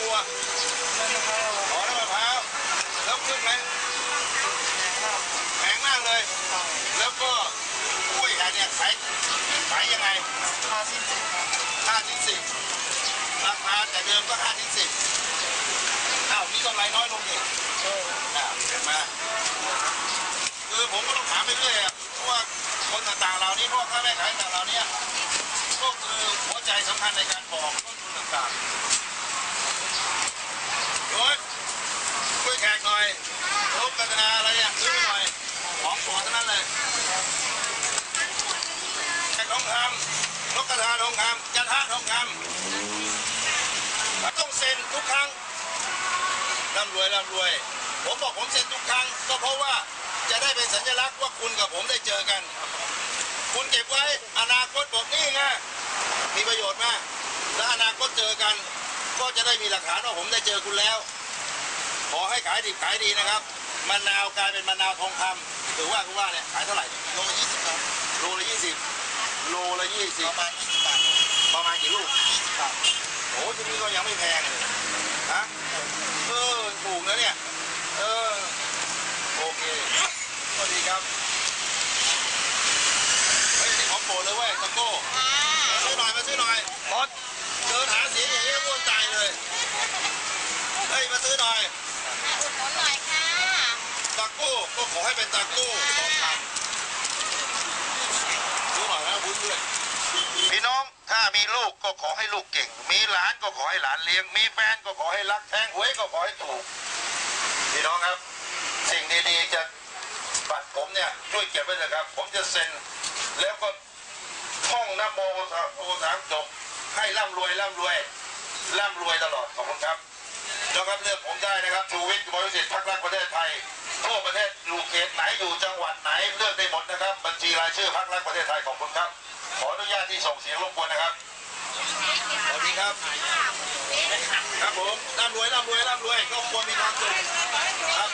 ตัวนั่นนะครับอ๋อน้ำมะพร้าวแล้วขึ้นไหมแพงมากเลย แล้วก็กล้วยขายเนี่ยขายขายยังไงห้าสิบครับห้าถึงสิบราคาแต่เดิมก็ห้าถึงสิบอ้าวมีกำไรน้อยลงอีกเอออ่าเห็นไหมคือผมก็ต้องถามไปเรื่อยอะเพราะว่าคนต่างๆเหล่านี้พ่อค้าแม่ขายต่างๆเหล่านี้ ก็คือหัวใจสำคัญในการบอกต้นทุนต่างๆโอ้ยช่วยแขกหน่อยรูปกัตนาอะไรอย่างซื้อหน่อยของโปรดทั้งนั้นเลยแขกทองคำนกกระทาทองคำจันทะทองคำต้องเซ็นทุกครั้งร่ำรวยร่ำรวย ผมบอกผมเซ็นทุกครั้ง ก็เพราะว่าจะได้เป็นสัญลักษณ์ว่าคุณกับผมได้เจอกัน คุณเก็บไว้อนาคตบอกนี่ไง มีประโยชน์มาก และอนาคตเจอกัน ก็จะได้มีหลักฐานว่าผมได้เจอคุณแล้ว ขอให้ขายดีขายดีนะครับมะนาวกลายเป็นมะนาวทองคำถือว่าคุณว่าเนี่ยขายเท่าไหร่โลละยี่สิบครับโลละยี่สิบโลละยี่สิบประมาณยี่สิบบาทประมาณกี่ลูกครับโอ้ที่นี่ก็ยังไม่แพงเลยฮะเออถูกนะเนี่ยเออโอเคสวัสดีครับเฮ้ยนี่ของโปรดเลยเว้ยตะโก้มาซื้อห น่อยมาซื้อหน่อยบอสเดินหาเสียงอย่างนี้อ้วนตายเลย เฮ้ย มาซื้อหน่อยอุดหนุนหน่อยค่ะตะโก้ก็ขอให้เป็นตะโก้ทองคำซื้อหน่อยนะบุญด้วยพี่น้องถ้ามีลูกก็ขอให้ลูกเก่ง มีหลานก็ขอให้หลานเลี้ยง มีแฟนก็ขอให้รักแทงหวยก็ขอให้ถูก พี่น้องครับ สิ่งดีๆจะบัตรผมเนี่ยช่วยเก็บไว้เถอะครับ ผมจะเซ็นแล้วก็ท่อง นะโมสามโมสามจบให้ร่ำรวยร่ำรวยร่ำรวยตลอดขอบคุณครับแล้วครับเลือกผมได้นะครับชูวิทย์บริสิทธิ์พักรักประเทศไทยทั่วประเทศอยู่เขตไหนอยู่จังหวัดไหนเลือกได้หมดนะครับ บัญชีรายชื่อพักรักประเทศไทยขอบคุณครับ ขออนุญาตที่ส่งเสียงรบกวนนะครับสวัสดีครับ ครับผมร่ำรวยร่ำรวยร่ำรวยครอบครัวมีความสุขครับ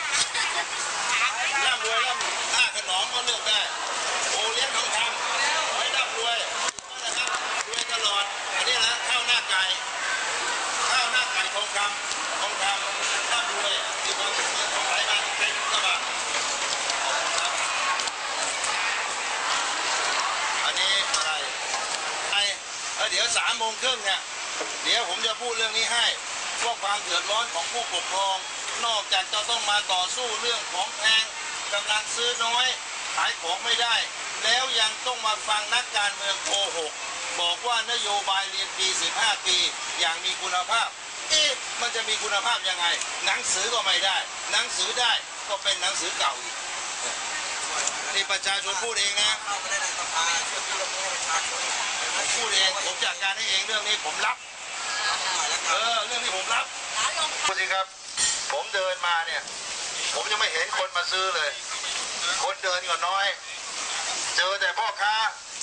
ร่ำรวยร่ำค่าข เดี๋ยวสามโมงครึ่งเนี่ยเดี๋ยวผมจะพูดเรื่องนี้ให้ว่าความเดือดร้อนของผู้ปกครอง นอกจากจะต้องมาต่อสู้เรื่องของแพงกำลังซื้อน้อยขายของไม่ได้ แล้วยังต้องมาฟังนักการเมืองโกหกบอกว่านโยบายเรียนปี 15 ปี อย่างมีคุณภาพ เอ๊ะมันจะมีคุณภาพยังไง หนังสือก็ไม่ได้ หนังสือได้ก็เป็นหนังสือเก่าอีกนี่ประชาชนพูดเองนะเข้าไปได้ในสภาช่วยพี่ลงให้ประชาชนผมพูดเองผมจัดการให้เองเรื่องนี้ผมรับหน่อยแล้วเออเรื่องนี้ผมรับร้านลงดูสิครับ ผมเดินมาเนี่ย ผมยังไม่เห็นคนมาซื้อเลย คนเดินก็น้อย เจอแต่พ่อค้า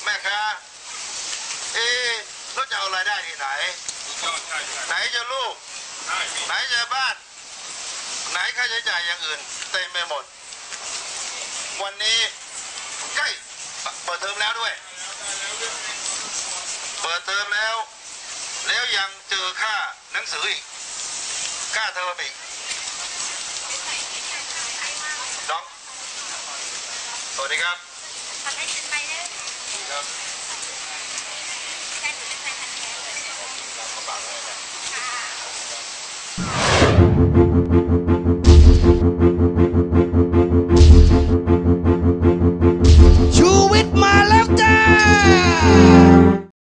แม่ค้าเอ๊ะแล้วจะเอารายได้ที่ไหนไหน จะลูก ไหนจะบ้าน ไหนค่าใช้จ่ายอย่างอื่น เต็มไปหมด วันนี้ใกล้เปิดเทอมแล้วด้วย เปิดเทอมแล้ว แล้วยังเจอค่าหนังสืออีก ค่าเทอมอีกน้องสวัสดีครับทำให้ฉัน